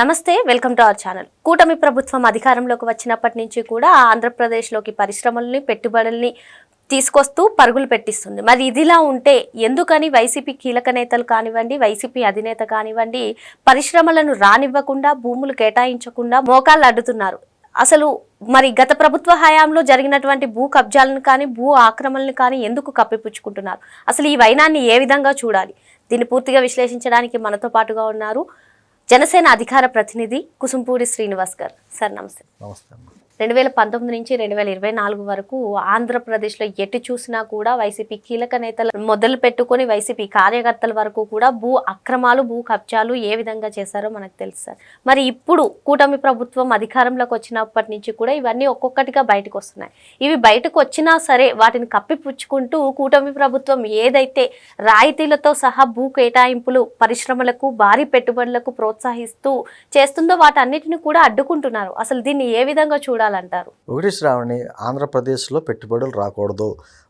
నమస్తే welcome to our channel. కూటమి ప్రభుత్వం అధికారంలోకి వచ్చినప్పటి నుంచి కూడా ఆంధ్రప్రదేశ్లోకి పరిశ్రమల్ని పెట్టుబడుల్ని తీసుకొస్తూ పరుగులు పెట్టిస్తుంది. మరి ఇదిలా ఉంటే ఎందుకని వైసీపీ కీలక నేతలు కానివ్వండి వైసీపీ అధినేత కానివ్వండి పరిశ్రమలను రానివ్వకుండా భూములు కేటాయించకుండా మోకాళ్ళు అడ్డుతున్నారు? అసలు మరి గత ప్రభుత్వ హయాంలో జరిగినటువంటి భూ కబ్జాలను కానీ భూ ఆక్రమణలను కానీ ఎందుకు కప్పిపుచ్చుకుంటున్నారు? అసలు ఈ వైనాన్ని ఏ విధంగా చూడాలి? దీన్ని పూర్తిగా విశ్లేషించడానికి మనతో పాటుగా ఉన్నారు జనసేన అధికార ప్రతినిధి కుసుంపూడి శ్రీనివాస్ గారు. సార్ నమస్తే. నమస్తే రెండు వేల పంతొమ్మిది నుంచి రెండు వేల ఇరవై నాలుగు వరకు ఆంధ్రప్రదేశ్లో ఎటు చూసినా కూడా వైసీపీ కీలక నేతలు మొదలు పెట్టుకొని వైసీపీ కార్యకర్తల వరకు కూడా భూ అక్రమాలు భూ కబ్జాలు ఏ విధంగా చేశారో మనకు తెలుసు సార్. మరి ఇప్పుడు కూటమి ప్రభుత్వం అధికారంలోకి వచ్చినప్పటి నుంచి కూడా ఇవన్నీ ఒక్కొక్కటిగా బయటకు వస్తున్నాయి. ఇవి బయటకు వచ్చినా సరే వాటిని కప్పిపుచ్చుకుంటూ కూటమి ప్రభుత్వం ఏదైతే రాయితీలతో సహా భూ కేటాయింపులు పరిశ్రమలకు భారీ పెట్టుబడులకు ప్రోత్సహిస్తూ చేస్తుందో వాటన్నిటిని కూడా అడ్డుకుంటున్నారు. అసలు దీన్ని ఏ విధంగా చూడాలంటారు ఒకటి శ్రావణి ఆంధ్రప్రదేశ్లో పెట్టుబడులు రాకూడదు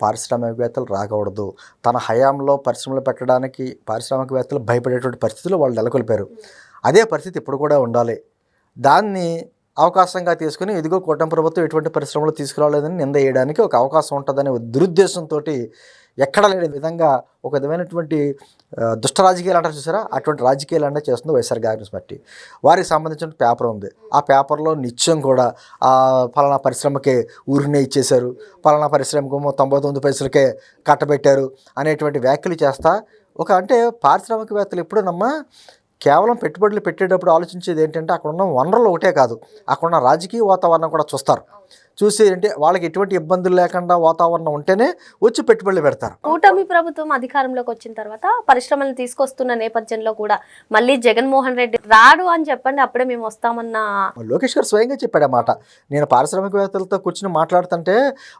పారిశ్రామికవేత్తలు రాకూడదు. తన హయాంలో పరిశ్రమలు పెట్టడానికి పారిశ్రామికవేత్తలు భయపడేటువంటి పరిస్థితులు వాళ్ళు నెలకొల్పారు. అదే పరిస్థితి ఇప్పుడు కూడా ఉండాలి. దాన్ని అవకాశంగా తీసుకుని ఇదిగో కూటమి ప్రభుత్వం ఎటువంటి పరిశ్రమలు తీసుకురాలేదని నింద వేయడానికి ఒక అవకాశం ఉంటుందనే దురుద్దేశంతో ఎక్కడ లేని విధంగా ఒక విధమైనటువంటి దుష్ట రాజకీయాలు అంటారు చూసారా? అటువంటి రాజకీయాలు అంటే చేస్తుంది వైఎస్ఆర్ కాంగ్రెస్ పార్టీ వారికి సంబంధించిన పేపర్ ఉంది. ఆ పేపర్లో నిత్యం కూడా ఆ పలానా పరిశ్రమకే ఊరినే ఇచ్చేశారు. పలానా పరిశ్రమకు తొంభై తొమ్మిది పైసలకే కట్టబెట్టారు అనేటువంటి వ్యాఖ్యలు చేస్తా. ఒక అంటే పారిశ్రామికవేత్తలు ఎప్పుడూనమ్మా కేవలం పెట్టుబడులు పెట్టేటప్పుడు ఆలోచించేది ఏంటంటే అక్కడ ఉన్న వనరులు ఒకటే కాదు. అక్కడ ఉన్న రాజకీయ వాతావరణం కూడా చూస్తారు. చూసి అంటే వాళ్ళకి ఎటువంటి ఇబ్బందులు లేకుండా వాతావరణం ఉంటేనే వచ్చి పెట్టుబడులు పెడతారు. కూటమి ప్రభుత్వం అధికారంలోకి వచ్చిన తర్వాత పరిశ్రమలను తీసుకొస్తున్న నేపథ్యంలో కూడా మళ్ళీ జగన్మోహన్ రెడ్డి రాడు అని చెప్పండి అప్పుడే మేము వస్తామన్న లోకేష్ గారు స్వయంగా చెప్పాడు ఆ మాట. నేను పారిశ్రామికవేత్తలతో కూర్చుని మాట్లాడుతుంటే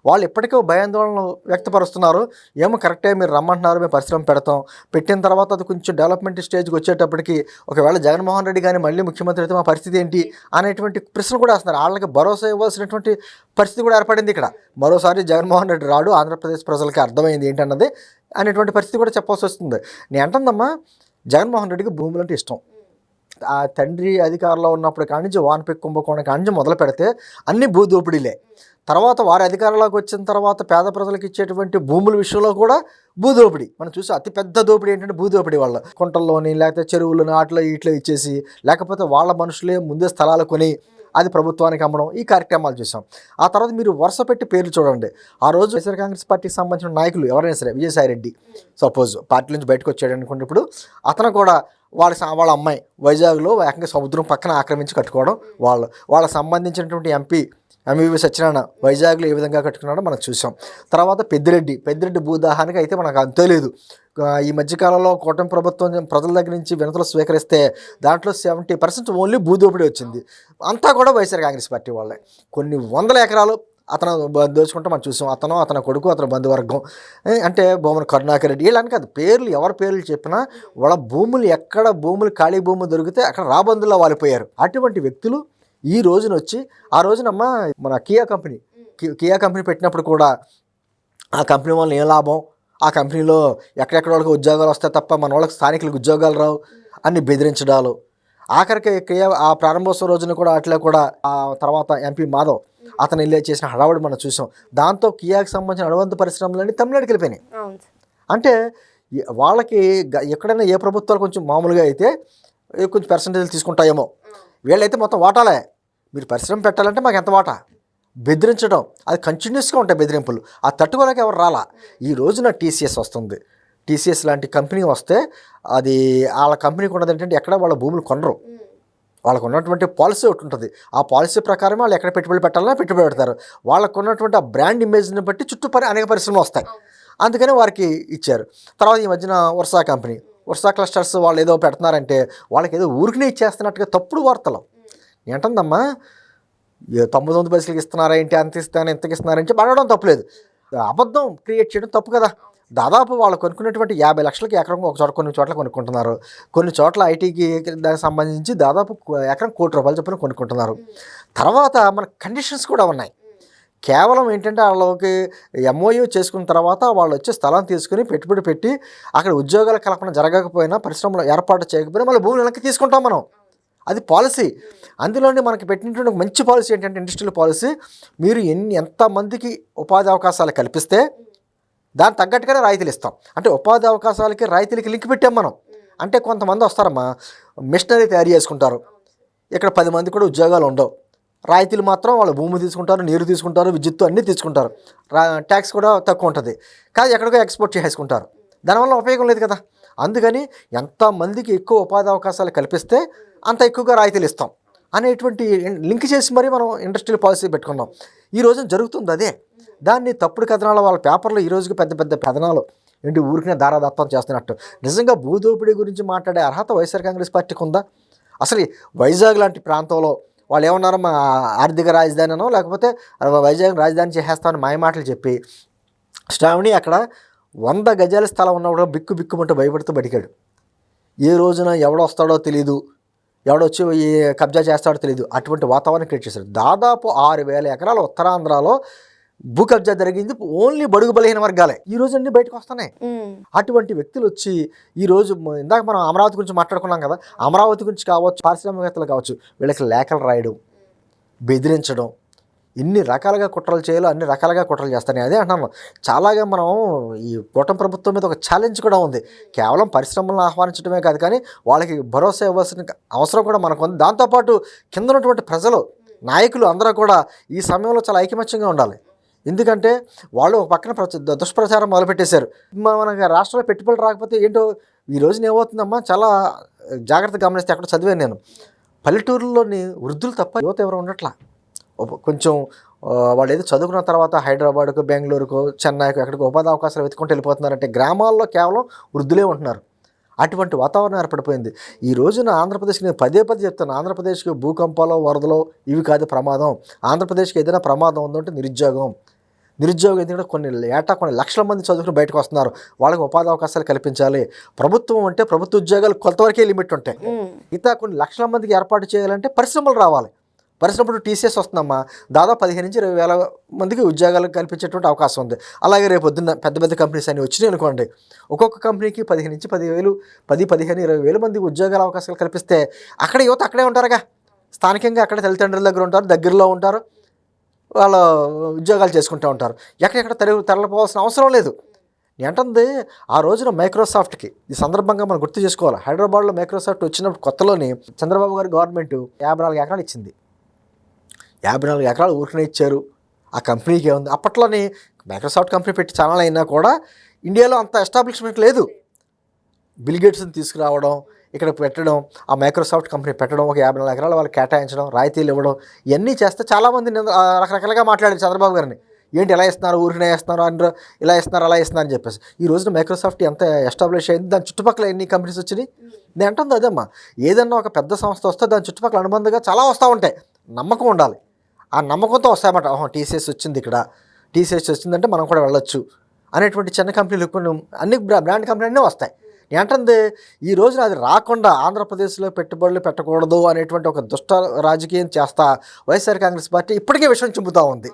వాళ్ళు ఇప్పటికే భయాందోళన వ్యక్తపరుస్తున్నారు. ఏమో కరెక్టే మీరు రమ్మంటున్నారు మేము పరిశ్రమ పెడతాం. పెట్టిన తర్వాత అది కొంచెం డెవలప్మెంట్ స్టేజ్కి వచ్చేటప్పటికి ఒకవేళ జగన్మోహన్ రెడ్డి కానీ మళ్ళీ ముఖ్యమంత్రి అయితే మా పరిస్థితి ఏంటి అనేటువంటి ప్రశ్న కూడా వేస్తున్నారు. వాళ్ళకి భరోసా ఇవ్వాల్సినటువంటి పరిస్థితి కూడా ఏర్పడింది ఇక్కడ. మరోసారి జగన్మోహన్ రెడ్డి రాడు ఆంధ్రప్రదేశ్ ప్రజలకి అర్థమైంది ఏంటన్నది అనేటువంటి పరిస్థితి కూడా చెప్పాల్సి వస్తుంది. నేను అంటుందమ్మా జగన్మోహన్ రెడ్డికి భూములు అంటే ఇష్టం. ఆ తండ్రి అధికారంలో ఉన్నప్పుడు కాడి నుంచి వానపెక్ కుంభకోణం కాడి నుంచి మొదలు పెడితే అన్ని భూ దోపిడీలే. తర్వాత వారి అధికారంలోకి వచ్చిన తర్వాత పేద ప్రజలకు ఇచ్చేటువంటి భూముల విషయంలో కూడా భూదోపిడి మనం చూసి అతిపెద్ద దోపిడీ ఏంటంటే భూదోపిడి వాళ్ళ కుంటల్లోని లేకపోతే చెరువులను ఆటలో ఇట్లో ఇచ్చేసి లేకపోతే వాళ్ళ మనుషులే ముందే స్థలాలు కొని అది ప్రభుత్వానికి అమ్మడం ఈ కార్యక్రమాలు చూసాం ఆ తర్వాత మీరు వరుస పెట్టి పేర్లు చూడండి. ఆ రోజు వైఎస్ఆర్ కాంగ్రెస్ పార్టీకి సంబంధించిన నాయకులు ఎవరైనా సరే విజయసాయి రెడ్డి సపోజ్ పార్టీ నుంచి బయటకు వచ్చాడు అనుకున్నప్పుడు అతను కూడా వాళ్ళ వాళ్ళ అమ్మాయి వైజాగ్లో ఏకంగా సముద్రం పక్కన ఆక్రమించి కట్టుకోవడం వాళ్ళు వాళ్ళకి సంబంధించినటువంటి ఎంపీ ఎంవీవి సత్యనారాయణ వైజాగ్లో ఏ విధంగా కట్టుకున్నాడో మనం చూసాం. తర్వాత పెద్దిరెడ్డి పెద్దిరెడ్డి భూదాహానికి అయితే మనకు అంతే లేదు. ఈ మధ్యకాలంలో కూటమి ప్రభుత్వం ప్రజల దగ్గర నుంచి వినతులు స్వీకరిస్తే దాంట్లో సెవెంటీ పర్సెంట్ ఓన్లీ భూదోపిడీ వచ్చింది. అంతా కూడా వైఎస్ఆర్ కాంగ్రెస్ పార్టీ వాళ్ళే. కొన్ని వందల ఎకరాలు అతను దోచుకుంటే మనం చూసాం. అతను అతని కొడుకు అతని బంధువర్గం. అంటే బొమ్మన కరుణాకర్ రెడ్డి వీళ్ళని కాదు. పేర్లు ఎవరి పేర్లు చెప్పినా వాళ్ళ భూములు ఎక్కడ భూములు ఖాళీ భూములు దొరికితే అక్కడ రాబందుల్లో వాలిపోయారు. అటువంటి వ్యక్తులు ఈ రోజున వచ్చి ఆ రోజునమ్మ మన కియా కంపెనీ కి- కియా కంపెనీ పెట్టినప్పుడు కూడా ఆ కంపెనీ వల్ల ఏం లాభం? ఆ కంపెనీలో ఎక్కడెక్కడ వాళ్ళకి ఉద్యోగాలు వస్తాయి తప్ప మన వాళ్ళకి స్థానికులకు ఉద్యోగాలు రావు అన్ని బెదిరించడాలు. ఆఖరికి క్రియ ఆ ప్రారంభోత్సవ రోజున కూడా అట్లా కూడా ఆ తర్వాత ఎంపీ మాధవ్ అతను వెళ్ళి చేసిన హడావుడి మనం చూసాం. దాంతో కియాకి సంబంధించిన అనుబంధ పరిశ్రమలన్నీ తమిళనాడుకి వెళ్ళిపోయినాయి. అంటే వాళ్ళకి ఎక్కడైనా ఏ ప్రభుత్వాలు కొంచెం మామూలుగా అయితే కొంచెం పర్సంటేజ్ తీసుకుంటాయేమో. వీళ్ళైతే మొత్తం వాటాలే. మీరు పరిశ్రమ పెట్టాలంటే మాకు ఎంత వాటా? బెదిరించడం. అది కంటిన్యూస్గా ఉంటాయి బెదిరింపులు. ఆ తట్టుకోలేక ఎవరు రాలా? ఈ రోజున టీసీఎస్ వస్తుంది. టీసీఎస్ లాంటి కంపెనీ వస్తే అది వాళ్ళ కంపెనీకి ఉన్నది ఏంటంటే ఎక్కడ వాళ్ళ భూములు కొనరు. వాళ్ళకు ఉన్నటువంటి పాలసీ ఒకటి ఉంటుంది. ఆ పాలసీ ప్రకారం వాళ్ళు ఎక్కడ పెట్టుబడి పెట్టాలన్నా పెట్టుబడి పెడతారు. వాళ్ళకు ఉన్నటువంటి ఆ బ్రాండ్ ఇమేజ్ని బట్టి చుట్టూ పరి అనేక పరిశ్రమలు వస్తాయి. అందుకని వారికి ఇచ్చారు. తర్వాత ఈ మధ్యన వర్షా కంపెనీ. వర్షా క్లస్టర్స్ వాళ్ళు ఏదో పెడుతున్నారంటే వాళ్ళకి ఏదో ఊరికినే ఇచ్చేస్తున్నట్టుగా తప్పుడు వార్తలు. ఏంటందమ్మా? తొంభై తొమ్మిది పైసలకి ఇస్తున్నారా ఏంటి? అంత ఇస్తాను ఎంతకి ఇస్తున్నారంటే అడగడం తప్పులేదు. అబద్ధం క్రియేట్ చేయడం తప్పు కదా. దాదాపు వాళ్ళు కొనుక్కున్నటువంటి యాభై లక్షలకి ఎకరం ఒక చోట కొన్ని చోట్ల కొనుక్కుంటున్నారు. కొన్ని చోట్ల ఐటీకి దానికి సంబంధించి దాదాపు ఎకరం కోటి రూపాయలు చొప్పున కొనుక్కుంటున్నారు. తర్వాత మన కండిషన్స్ కూడా ఉన్నాయి. కేవలం ఏంటంటే వాళ్ళకి ఎంఓయూ చేసుకున్న తర్వాత వాళ్ళు వచ్చి స్థలం తీసుకుని పెట్టుబడి పెట్టి అక్కడ ఉద్యోగాల కల్పన జరగకపోయినా పరిశ్రమలు ఏర్పాటు చేయకపోయినా మళ్ళీ భూములు వెనక్కి తీసుకుంటాం మనం. అది పాలసీ. అందులోనే మనకి పెట్టినటువంటి ఒక మంచి పాలసీ ఏంటంటే ఇండస్ట్రియల్ పాలసీ. మీరు ఎన్ని ఎంతమందికి ఉపాధి అవకాశాలు కల్పిస్తే దాని తగ్గట్టుగానే రాయితీలు ఇస్తాం. అంటే ఉపాధి అవకాశాలకి రాయితీలకి లింక్ పెట్టాం మనం. అంటే కొంతమంది వస్తారమ్మా మిషనరీ తయారు చేసుకుంటారు. ఇక్కడ పది మంది కూడా ఉద్యోగాలు ఉండవు. రాయితీలు మాత్రం వాళ్ళు భూమి తీసుకుంటారు నీరు తీసుకుంటారు విద్యుత్తు అన్నీ తీసుకుంటారు. రా ట్యాక్స్ కూడా తక్కువ ఉంటుంది. కానీ ఎక్కడికో ఎక్స్పోర్ట్ చేసుకుంటారు దానివల్ల ఉపయోగం లేదు కదా. అందుకని ఎంతమందికి ఎక్కువ ఉపాధి అవకాశాలు కల్పిస్తే అంత ఎక్కువగా రాయితీలు ఇస్తాం అనేటువంటి లింక్ చేసి మరీ మనం ఇండస్ట్రియల్ పాలసీ పెట్టుకున్నాం. ఈ రోజున జరుగుతుంది అదే. దాన్ని తప్పుడు కథనాలు వాళ్ళ పేపర్లో ఈ రోజుకి పెద్ద పెద్ద కథనాలు ఏంటి ఊరికినే దారాదత్తం చేస్తున్నట్టు. నిజంగా భూదోపిడీ గురించి మాట్లాడే అర్హత వైఎస్ఆర్ కాంగ్రెస్ పార్టీకి ఉందా? అసలు వైజాగ్ లాంటి ప్రాంతంలో వాళ్ళు ఏమన్నారో మా ఆర్థిక రాజధానినో లేకపోతే వైజాగ్ రాజధాని చేసేస్తామని మాయ మాటలు చెప్పి శ్రావణి అక్కడ వంద గజాల స్థలం ఉన్నప్పుడు బిక్కు బిక్కుమంటూ భయపడుతూ బతికాడు. ఏ రోజున ఎవడొస్తాడో తెలియదు ఎవడొచ్చి కబ్జా చేస్తాడో తెలియదు అటువంటి వాతావరణం క్రియేట్ చేశారు దాదాపు ఆరు వేల ఎకరాల ఉత్తరాంధ్రలో భూ కబ్జా జరిగింది. ఓన్లీ బడుగు బలహీన వర్గాలే. ఈ రోజు అన్ని బయటకు వస్తున్నాయి. అటువంటి వ్యక్తులు వచ్చి ఈ రోజు ఇందాక మనం అమరావతి గురించి మాట్లాడుకున్నాం కదా. అమరావతి గురించి కావచ్చు పారిశ్రామికవేత్తలు కావచ్చు వీళ్ళకి లేఖలు రాయడం బెదిరించడం ఇన్ని రకాలుగా కుట్రలు చేయాలో అన్ని రకాలుగా కుట్రలు చేస్తాయి అదే అంటున్నాను. చాలాగా మనం ఈ కూటమి ప్రభుత్వం మీద ఒక ఛాలెంజ్ కూడా ఉంది. కేవలం పరిశ్రమలను ఆహ్వానించడమే కాదు కానీ వాళ్ళకి భరోసా ఇవ్వాల్సిన అవసరం కూడా మనకు ఉంది. దాంతోపాటు కింద ఉన్నటువంటి ప్రజలు నాయకులు అందరూ కూడా ఈ సమయంలో చాలా ఐకమత్యంగా ఉండాలి. ఎందుకంటే వాళ్ళు ఒక పక్కన ప్ర దుష్ప్రచారం మొదలుపెట్టేశారు. మ- మనకి రాష్ట్రంలో పెట్టుబడులు రాకపోతే ఏంటో ఈ రోజున ఏమవుతుందమ్మా? చాలా జాగ్రత్తగా గమనిస్తే అక్కడ చదివాను నేను. పల్లెటూరులోని వృద్ధులు తప్ప యువత ఎవరు ఉండట్లా? కొంచెం వాళ్ళు ఏదో చదువుకున్న తర్వాత హైదరాబాద్కు బెంగళూరుకు చెన్నైకు ఎక్కడికి ఉపాధి అవకాశాలు వెతుకుంటూ వెళ్ళిపోతున్నారంటే గ్రామాల్లో కేవలం వృద్ధులే ఉంటున్నారు. అటువంటి వాతావరణం ఏర్పడిపోయింది. ఈ రోజున ఆంధ్రప్రదేశ్కి నేను పదే పదే చెప్తాను. ఆంధ్రప్రదేశ్కి భూకంపాలు వరదలు ఇవి కాదు ప్రమాదం. ఆంధ్రప్రదేశ్కి ఏదైనా ప్రమాదం ఉందంటే నిరుద్యోగం. నిరుద్యోగం ఎందుకంటే కొన్ని ఏటా కొన్ని లక్షల మంది చదువుకుని బయటకు వస్తున్నారు. వాళ్ళకి ఉపాధి అవకాశాలు కల్పించాలి. ప్రభుత్వం అంటే ప్రభుత్వ ఉద్యోగాలు కొంతవరకే లిమిట్ ఉంటాయి. మిగతా కొన్ని లక్షల మందికి ఏర్పాటు చేయాలంటే పరిశ్రమలు రావాలి. పరిశ్రమలు టీసీఎస్ వస్తుందమ్మా. దాదాపు పదిహేను నుంచి ఇరవై వేల మందికి ఉద్యోగాలు కల్పించేటువంటి అవకాశం ఉంది. అలాగే రేపు పొద్దున్న పెద్ద పెద్ద కంపెనీస్ అన్ని వచ్చినాయి అనుకోండి. ఒక్కొక్క కంపెనీకి పదిహేను నుంచి పదివేలు పది పదిహేను ఇరవై వేల మంది ఉద్యోగాల అవకాశాలు కల్పిస్తే అక్కడ యువత అక్కడే ఉంటారుగా. స్థానికంగా అక్కడే తల్లిదండ్రుల దగ్గర ఉంటారు దగ్గరలో ఉంటారు. వాళ్ళ ఉద్యోగాలు చేసుకుంటూ ఉంటారు. ఎక్కడెక్కడ తరలి తరలిపోవాల్సిన అవసరం లేదు. ఏంటంది ఆ రోజున మైక్రోసాఫ్ట్కి ఈ సందర్భంగా మనం గుర్తు చేసుకోవాలి హైదరాబాద్లో మైక్రోసాఫ్ట్ వచ్చినప్పుడు కొత్తలోని చంద్రబాబు గారి గవర్నమెంట్ యాభై నాలుగు ఎకరాలు ఇచ్చింది. యాభై నాలుగు ఎకరాలు ఊరికనే ఇచ్చారు. ఆ కంపెనీకి ఏముంది? అప్పట్లోనే మైక్రోసాఫ్ట్ కంపెనీ పెట్టి ఛానల్ అయినా కూడా ఇండియాలో అంత ఎస్టాబ్లిష్మెంట్ లేదు. బిల్ గేట్స్ని తీసుకురావడం ఇక్కడ పెట్టడం ఆ మైక్రోసాఫ్ట్ కంపెనీ పెట్టడం ఒక యాభై నాలుగు ఎకరాలు వాళ్ళకి కేటాయించడం రాయితీలు ఇవ్వడం ఇవన్నీ చేస్తే చాలామంది రకరకాలుగా మాట్లాడారు చంద్రబాబు గారిని. ఏంటి ఎలా ఇస్తున్నారు? ఊరినే ఇస్తున్నారు? అందరూ ఇలా ఇస్తున్నారు? అలా ఇస్తున్నారు? అని చెప్పేసి. ఈ రోజున మైక్రోసాఫ్ట్ ఎంత ఎస్టాబ్లిష్ అయింది? దాని చుట్టుపక్కల ఎన్ని కంపెనీస్ వచ్చినాయి? నేను అంటుంది అదేమ్మా. ఏదన్నా ఒక పెద్ద సంస్థ వస్తే దాని చుట్టుపక్కల అనుబంధంగా చాలా వస్తూ ఉంటాయి. నమ్మకం ఉండాలి. ఆ నమ్మకంతో వస్తాయన్నమాట. ఓహో టీసీఎస్ వచ్చింది ఇక్కడ. టీసీఎస్ వచ్చిందంటే మనం కూడా వెళ్ళొచ్చు. అనేటువంటి చిన్న కంపెనీలు కొన్ని అన్ని బ్రా- బ్రాండ్ కంపెనీలు వస్తాయి. నేను అంటుంది ఈ రోజున అది రాకుండా ఆంధ్రప్రదేశ్లో పెట్టుబడులు పెట్టకూడదు అనేటువంటి ఒక దుష్ట రాజకీయం చేస్తా వైఎస్ఆర్ కాంగ్రెస్ పార్టీ ఇప్పటికే విషయం చెబుతూ ఉంది.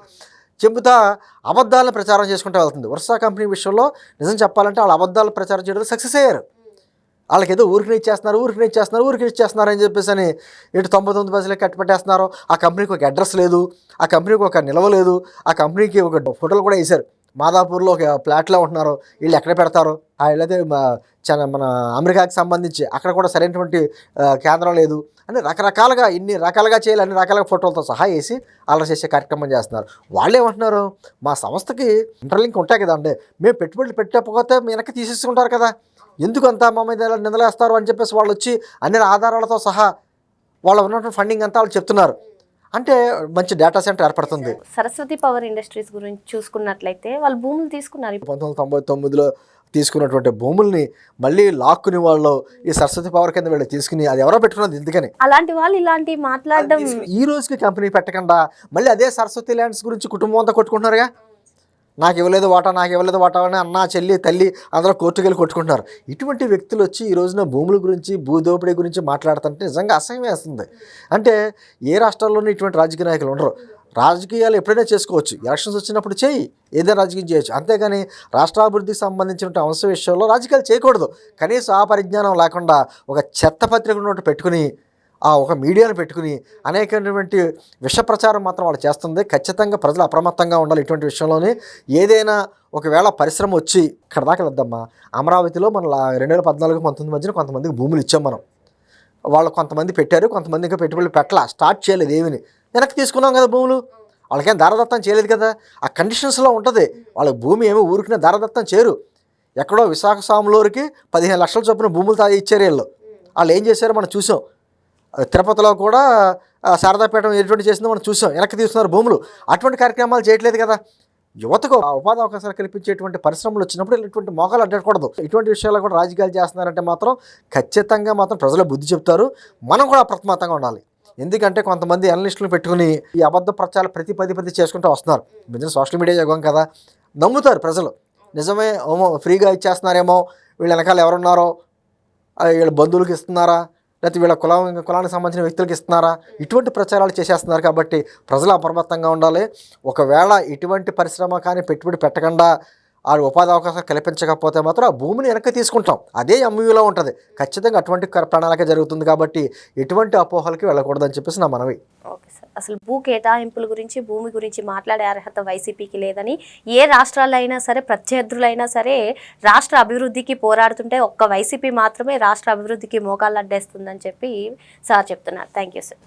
చెబుతా అబద్ధాలను ప్రచారం చేసుకుంటూ వెళ్తుంది. వర్షా కంపెనీ విషయంలో నిజం చెప్పాలంటే వాళ్ళు అబద్ధాలు ప్రచారం చేయడం సక్సెస్ అయ్యారు. వాళ్ళకి ఏదో ఊరికి ఇచ్చేస్తున్నారు ఊరికి ఇచ్చేస్తున్నారు ఊరికి ఇచ్చేస్తున్నారు అని చెప్పేసి అని ఇటు తొంభై తొమ్మిది పైసలకి కట్టుపెట్టేస్తున్నారు. ఆ కంపెనీకి ఒక అడ్రస్ లేదు ఆ కంపెనీకి ఒక నిల్వ లేదు ఆ కంపెనీకి ఒక ఫోటోలు కూడా వేశారు. మాదాపూర్లో ఒక ప్లాట్లో ఉంటున్నారు వీళ్ళు ఎక్కడ పెడతారు? వీళ్ళైతే మా మన అమెరికాకి సంబంధించి అక్కడ కూడా సరైనటువంటి కేంద్రం లేదు అని రకరకాలుగా ఇన్ని రకాలుగా చేయాలి అన్ని రకాలుగా ఫోటోలతో సహా వేసి అలా చేసే కార్యక్రమం చేస్తున్నారు. వాళ్ళు ఏమంటున్నారు? మా సంస్థకి ఇంటర్లింక్ ఉంటాయి కదండి మేము పెట్టుబడులు పెట్టకపోతే వెనక్కి తీసేసుకుంటారు కదా. ఎందుకు అంతా మా మీద నిందలేస్తారు అని చెప్పేసి వాళ్ళు వచ్చి అన్ని ఆధారాలతో సహా వాళ్ళు ఉన్నటువంటి ఫండింగ్ అంతా వాళ్ళు చెప్తున్నారు. అంటే మంచి డేటా సెంటర్ ఏర్పడుతుంది. సరస్వతి పవర్ ఇండస్ట్రీస్ గురించి చూసుకున్నట్లయితే వాళ్ళు భూములు తీసుకున్నారు. పంతొమ్మిది వందల తొంభై తొమ్మిదిలో తీసుకున్నటువంటి భూముల్ని మళ్ళీ లాక్కుని వాళ్ళు ఈ సరస్వతి పవర్ కింద వీళ్ళు తీసుకుని అది ఎవరో పెట్టుకున్నది ఎందుకని అలాంటి వాళ్ళు ఇలాంటి మాట్లాడడం ఈ రోజుకి కంపెనీ పెట్టకుండా మళ్ళీ అదే సరస్వతి ల్యాండ్స్ గురించి కుటుంబం అంతా కొట్టుకుంటున్నారుగా? నాకు ఇవ్వలేదు వాటా నాకు ఇవ్వలేదు వాటా అని అన్న చెల్లి తల్లి అందరూ కోర్టుకెళ్ళి కొట్టుకుంటారు కొట్టుకుంటున్నారు. ఇటువంటి వ్యక్తులు వచ్చి ఈ రోజున భూముల గురించి భూదోపిడీ గురించి మాట్లాడుతుంటే నిజంగా అసహ్యం వేస్తుంది. అంటే ఏ రాష్ట్రాల్లోనూ ఇటువంటి రాజకీయ నాయకులు ఉండరు. రాజకీయాలు ఎప్పుడైనా చేసుకోవచ్చు. ఎలక్షన్స్ వచ్చినప్పుడు చేయి. ఏదైనా రాజకీయం చేయొచ్చు. అంతేగాని రాష్ట్రాభివృద్ధికి సంబంధించిన అంశం విషయంలో రాజకీయాలు చేయకూడదు. కనీసం ఆ పరిజ్ఞానం లేకుండా ఒక చెత్త పత్రిక ఉన్నట్టు పెట్టుకుని ఆ ఒక మీడియాను పెట్టుకుని అనేకమైనటువంటి విష ప్రచారం మాత్రం వాళ్ళు చేస్తుంది. ఖచ్చితంగా ప్రజలు అప్రమత్తంగా ఉండాలి ఇటువంటి విషయంలోనే. ఏదైనా ఒకవేళ పరిశ్రమ వచ్చి ఇక్కడ దాకా వెళ్దామా అమరావతిలో మన రెండు వేల పద్నాలుగు పంతొమ్మిది మధ్యన కొంతమందికి భూములు ఇచ్చాం మనం. వాళ్ళు కొంతమంది పెట్టారు కొంతమంది ఇంకా పెట్టుబడులు పెట్టలా స్టార్ట్ చేయలేదు ఏమిని. వెనక్కి తీసుకున్నాం కదా భూములు. వాళ్ళకేం దారదత్తం చేయలేదు కదా? ఆ కండిషన్స్లో ఉంటుంది. వాళ్ళకి భూమి ఏమి ఊరికిన దారదత్తం చేయరు. ఎక్కడో విశాఖ స్వాములూరికి పదిహేను లక్షల చొప్పున భూములు తా ఇచ్చారు వీళ్ళు. వాళ్ళు ఏం చేశారో? మనం చూసాం. తిరుపతిలో కూడా శారదాపీఠం ఎటువంటి చేసిందో మనం చూసాం. వెనక్కి తీసుకున్నారు భూములు. అటువంటి కార్యక్రమాలు చేయట్లేదు కదా. యువతకు ఉపాధి అవకాశాలు కల్పించేటువంటి పరిశ్రమలు వచ్చినప్పుడు ఇటువంటి మోకాలు అడ్డకూడదు. ఇటువంటి విషయాలు కూడా రాజకీయాలు చేస్తున్నారంటే మాత్రం ఖచ్చితంగా మాత్రం ప్రజలు బుద్ధి చెప్తారు. మనం కూడా అప్రమత్తంగా ఉండాలి. ఎందుకంటే కొంతమంది అనలిస్టులు పెట్టుకుని ఈ అబద్ధ ప్రచారాలు ప్రతి పది పది చేసుకుంటూ వస్తున్నారు. బిజినెస్ సోషల్ మీడియా యుగం కదా. నమ్ముతారు ప్రజలు. నిజమే ఏమో ఫ్రీగా ఇచ్చేస్తున్నారేమో వీళ్ళు వెనకాల ఎవరున్నారో వీళ్ళ బంధువులకు ఇస్తున్నారా? లేకపోతే వీళ్ళ కులం కులానికి సంబంధించిన వ్యక్తులకు ఇస్తున్నారా? ఇటువంటి ప్రచారాలు చేసేస్తున్నారు కాబట్టి ప్రజలు అప్రమత్తంగా ఉండాలి. ఒకవేళ ఇటువంటి పరిశ్రమ కానీ పెట్టుబడి పెట్టకుండా ఆ ఉపాధి అవకాశాలు కల్పించకపోతే మాత్రం ఆ భూమిని వెనక్కి తీసుకుంటాం. అదే ఎంయూలో ఉంటుంది. ఖచ్చితంగా అటువంటి ప్రణాళిక జరుగుతుంది కాబట్టి ఎటువంటి అపోహలకి వెళ్ళకూడదని చెప్పేసి నా మనవి. Okay sir. అసలు భూ కేటాయింపుల గురించి భూమి గురించి మాట్లాడే అర్హత వైసీపీకి లేదని ఏ రాష్ట్రాల్లో అయినా సరే ప్రత్యర్థులైనా సరే రాష్ట్ర అభివృద్ధికి పోరాడుతుంటే ఒక్క వైసీపీ మాత్రమే రాష్ట్ర అభివృద్ధికి మోకాళ్ళు అడ్డేస్తుందని చెప్పి సార్ చెప్తున్నారు. Thank you sir.